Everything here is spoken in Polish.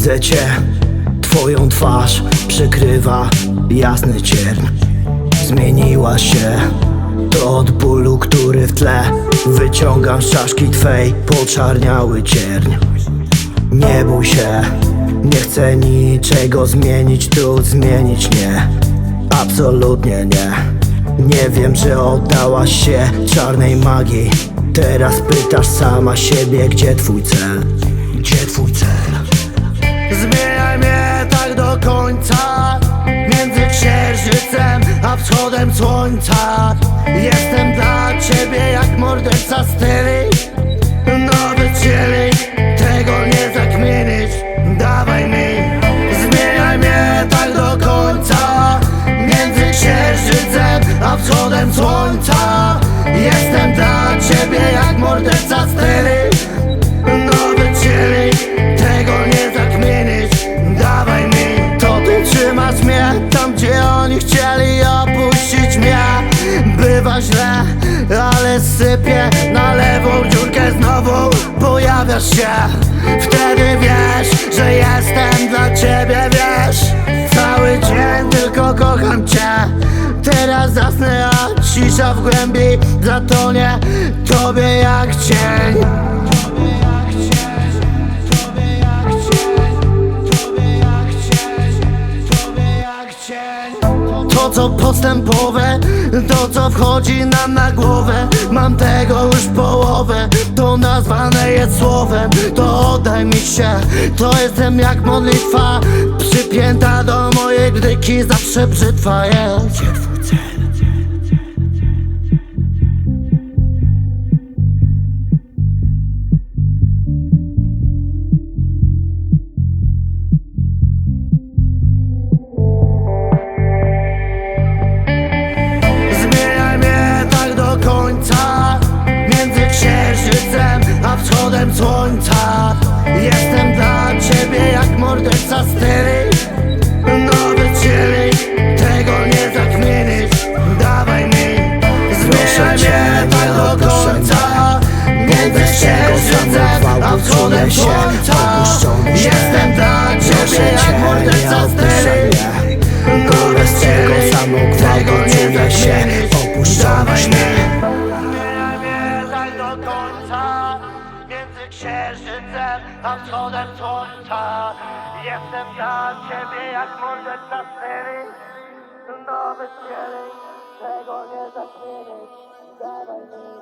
Widzę cię, twoją twarz przykrywa jasny cierń. Zmieniłaś się, to od bólu, który w tle Wyciągam z czaszki twej poczarniały cierń. Nie bój się, nie chcę niczego zmienić tu, zmienić nie. Absolutnie nie. Nie wiem, czy oddałaś się czarnej magii. Teraz pytasz sama siebie, gdzie twój cel? Gdzie twój cel? Słońca. Jestem dla ciebie jak morderca styli. Nowy chilling, tego nie zakminisz Dawaj mi Zmieniaj mnie tak do końca. Między księżycem a wschodem słońca. Jestem dla ciebie jak morderca Źle, ale sypie na lewą dziurkę znowu. Pojawiasz się, wtedy wiesz, że jestem dla ciebie, wiesz. Cały dzień tylko kocham cię. Teraz zasnę, a cisza w głębi zatonie Tobie jak cień. To co postępowe, to co wchodzi nam na głowę. Mam tego już połowę, to nazwane jest słowem. To oddaj mi się, to jestem jak modlitwa Przypięta do mojej gdyki, zawsze brzytwa jest słońca Jestem dla ciebie jak morderca styli Nowy chilling, tego nie zakminisz Dawaj mi Zmieniaj mnie tak do końca. Między księżycem a wschodem słońca Jestem dla ciebie jak morderca styli Nowy chilling, tego nie zakminisz Dawaj mi księżycem a wschodem słońca. Jestem dla ciebie jak morderca serii Nowy chilling, tego nie zakminisz Dawaj mi